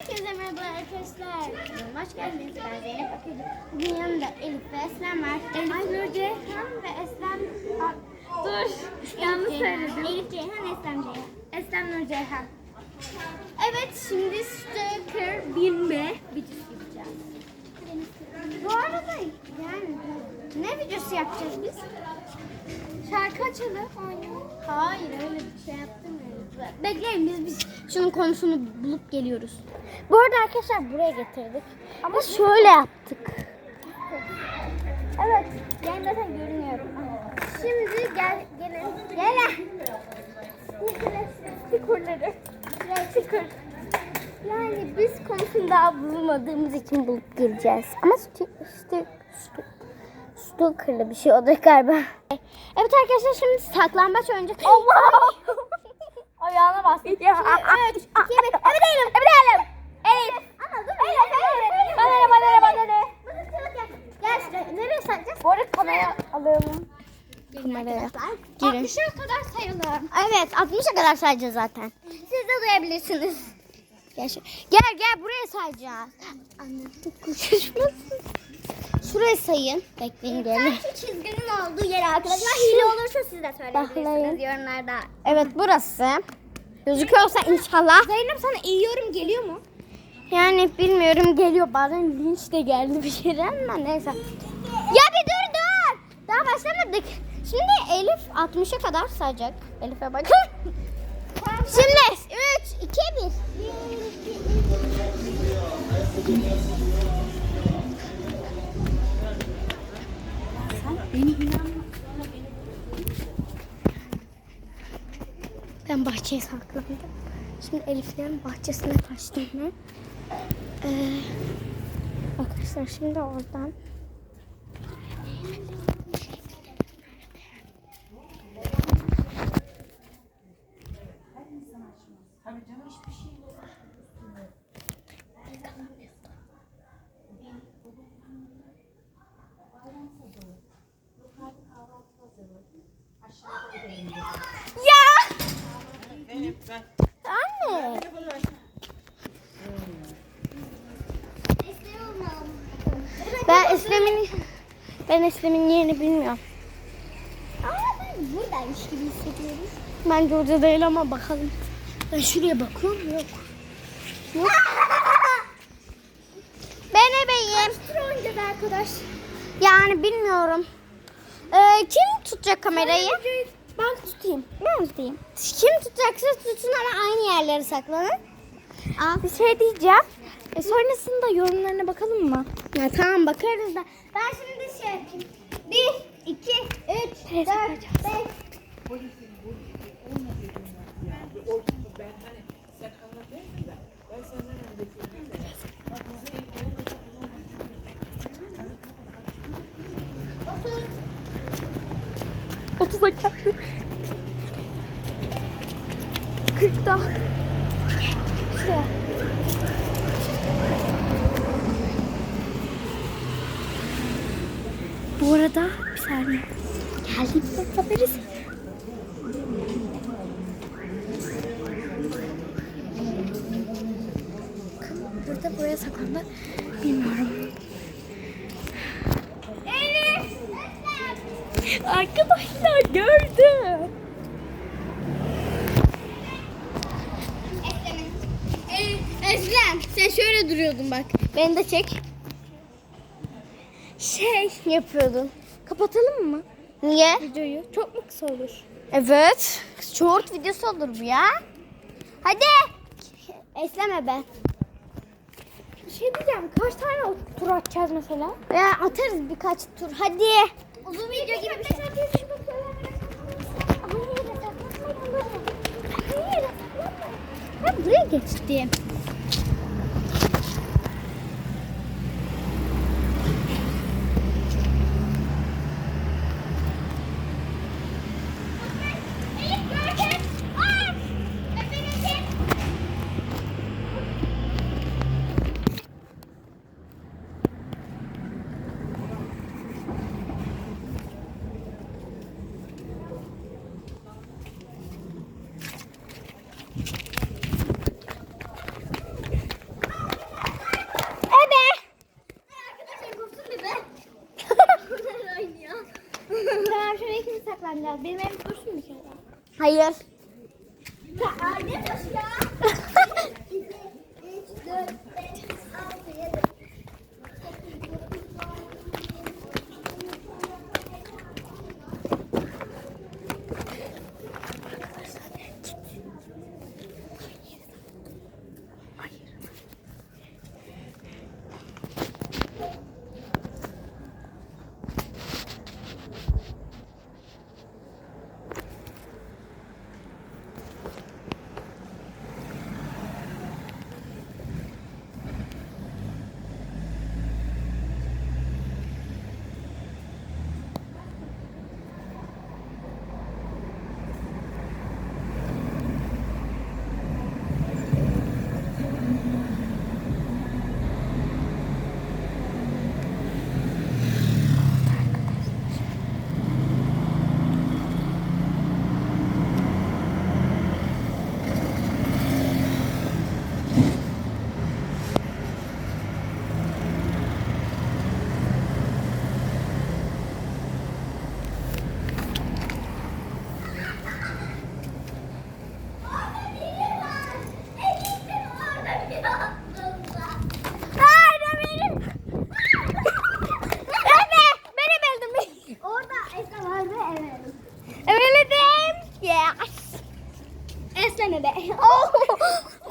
Herkese merhaba arkadaşlar. Hoş geldiniz. Ben Zeynep Akıcı. Bugün yanımda Elif ve Eslem var. Elif Nur Ceyhan ve Eslem... Aa, Dur. Yanlış söyledim. Elif Ceyhan, Eslem Ceyhan. Eslem Nur Ceyhan. Evet şimdi sticker binme videosu yapacağız. Bu arada yani ne videosu yapacağız biz? Şarkı açalım. Hayır öyle bir şey yaptırmıyoruz. Bekleyin biz biz şunun konusunu bulup geliyoruz. Bu arada arkadaşlar buraya getirdik. Ama şöyle yaptık. Evet. Yani zaten görünüyorum. Şimdi gel gelin. Stickerları. Sticker. Yani biz konusunu daha bulmadığımız için bulup geleceğiz. Ama stalkerlı bir şey o da galiba. Evet arkadaşlar şimdi saklambaç oynayacağız. Allah! Ayağına bastım. Ya, bir. Evet değilim. Evet değilim. Elif. Ama dur. Elif, Elif. Bana ne, bana ne, bana ne. Gel şuraya. Nereye saklayacağız? Bu arada alalım. Kameraya. Girin. 60'a kadar sayalım. Evet 60'a kadar sayacağız zaten. Siz de duyabilirsiniz. Gel, gel gel buraya sayacağız. Anladım konuşmasın. Şuraya sayın. Bekleyin gelin. Şu çizginin olduğu yere arkadaşlar hile olursa siz de Baklayın. söyleyebilirsiniz yorumlarda. Evet burası. Gözüküyorsa inşallah. Zeynep sana iyi yorum geliyor mu? Yani bilmiyorum geliyor bazen linç de geldi bir şeyler ama neyse. Ya bir dur dur. Daha başlamadık. Şimdi Elif 60'a kadar sayacak. Elif'e bakın. Şimdi 3, 2, 1. Ben bahçeye saklandım. Şimdi Elif'lerin bahçesine kaçtım ben. Ee, arkadaşlar şimdi oradan Ya! Anne. Ben Eslem'in ben Eslem'in yerini bilmiyorum. Ama ben buradaymış gibi hissediyorum. Bence orada değil ama bakalım. Ben şuraya bakıyorum yok. Yok. ben ebeyim. Oynayacağız arkadaş. Yani bilmiyorum. Ee, kim tutacak kamerayı? Ben tutayım. Ben tutayım. Kim tutacaksa tutsun ama aynı yerlere saklanın. Aa, bir şey diyeceğim. E, sonrasında yorumlarına bakalım mı? Ya tamam bakarız da. Ben şimdi şey yapayım. Bir, iki, üç, Teyze dört, beş. Otuz dakika. Kırkta. Şuraya. Bu arada bir saniye. Geldim ben haberiz. Burada buraya saklandı. Bilmiyorum. Elif. Arkadaşlar gördüm. Özlem sen şöyle duruyordun bak. Beni de çek. Şey yapıyordun. Kapatalım mı? Niye? Videoyu çok mu kısa olur? Evet. Short videosu olur bu ya. Hadi. Esleme be. Bir şey diyeceğim. Kaç tane tur atacağız mesela? Ya atarız birkaç tur. Hadi. Uzun video gibi bir şey. Ben buraya geçtim. sende. Benim ev dursun bir kere. Hayır. Ya, anne ya.